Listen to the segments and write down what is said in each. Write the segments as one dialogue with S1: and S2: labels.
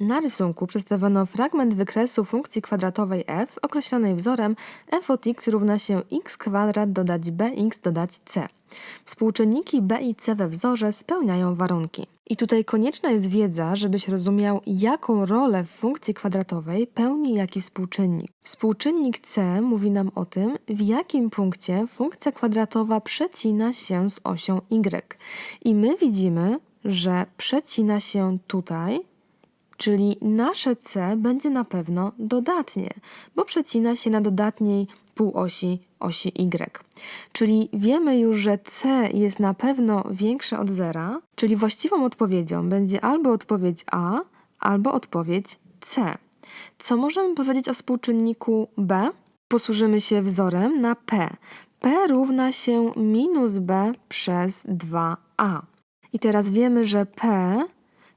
S1: Na rysunku przedstawiono fragment wykresu funkcji kwadratowej f określonej wzorem f od x równa się x kwadrat dodać bx dodać c. Współczynniki b i c we wzorze spełniają warunki. I tutaj konieczna jest wiedza, żebyś rozumiał, jaką rolę w funkcji kwadratowej pełni jaki współczynnik. Współczynnik c mówi nam o tym, w jakim punkcie funkcja kwadratowa przecina się z osią y. I my widzimy, że przecina się tutaj, czyli nasze c będzie na pewno dodatnie, bo przecina się na dodatniej półosi osi y. Czyli wiemy już, że c jest na pewno większe od zera, czyli właściwą odpowiedzią będzie albo odpowiedź A, albo odpowiedź C. Co możemy powiedzieć o współczynniku b? Posłużymy się wzorem na p. p równa się minus b przez 2a. I teraz wiemy, że p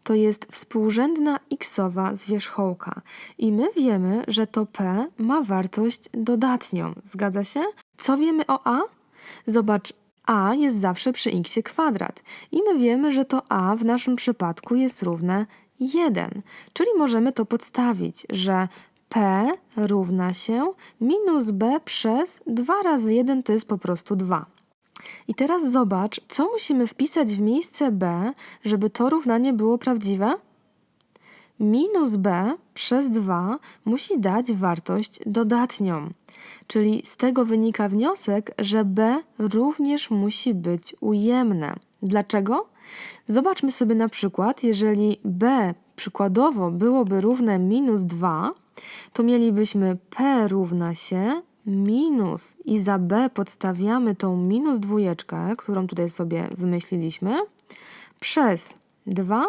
S1: to jest współrzędna xowa zwierzchołka. I my wiemy, że to p ma wartość dodatnią. Zgadza się? Co wiemy o a? Zobacz, a jest zawsze przy x kwadrat. I my wiemy, że to a w naszym przypadku jest równe 1. Czyli możemy to podstawić, że p równa się minus b przez 2 razy 1 to jest po prostu 2. I teraz zobacz, co musimy wpisać w miejsce b, żeby to równanie było prawdziwe? Minus b przez 2 musi dać wartość dodatnią. Czyli z tego wynika wniosek, że b również musi być ujemne. Dlaczego? Zobaczmy sobie na przykład, jeżeli b przykładowo byłoby równe minus 2, to mielibyśmy p równa się minus i za b podstawiamy tą minus dwójeczkę, którą tutaj sobie wymyśliliśmy, przez 2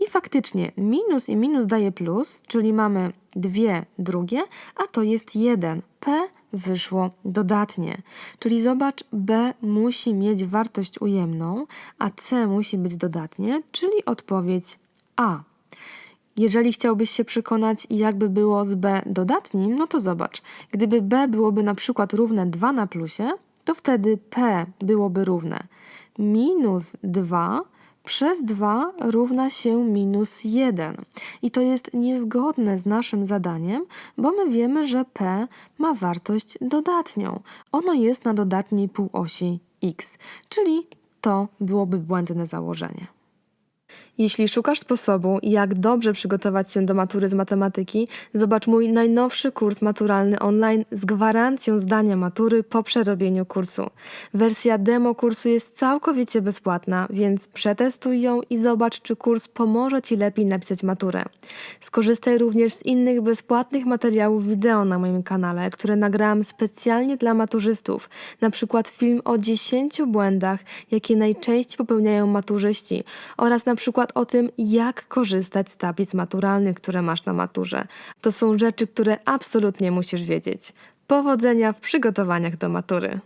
S1: i faktycznie minus i minus daje plus, czyli mamy dwie drugie, a to jest 1. p wyszło dodatnie. Czyli zobacz, b musi mieć wartość ujemną, a c musi być dodatnie, czyli odpowiedź A. Jeżeli chciałbyś się przekonać, jakby było z b dodatnim, no to zobacz. Gdyby b byłoby na przykład równe 2 na plusie, to wtedy p byłoby równe minus 2 przez 2 równa się minus 1. I to jest niezgodne z naszym zadaniem, bo my wiemy, że p ma wartość dodatnią. Ono jest na dodatniej półosi x, czyli to byłoby błędne założenie. Jeśli szukasz sposobu, jak dobrze przygotować się do matury z matematyki, zobacz mój najnowszy kurs maturalny online z gwarancją zdania matury po przerobieniu kursu. Wersja demo kursu jest całkowicie bezpłatna, więc przetestuj ją i zobacz, czy kurs pomoże Ci lepiej napisać maturę. Skorzystaj również z innych bezpłatnych materiałów wideo na moim kanale, które nagrałam specjalnie dla maturzystów, na przykład film o 10 błędach, jakie najczęściej popełniają maturzyści oraz na przykład o tym, jak korzystać z tablic maturalnych, które masz na maturze. To są rzeczy, które absolutnie musisz wiedzieć. Powodzenia w przygotowaniach do matury.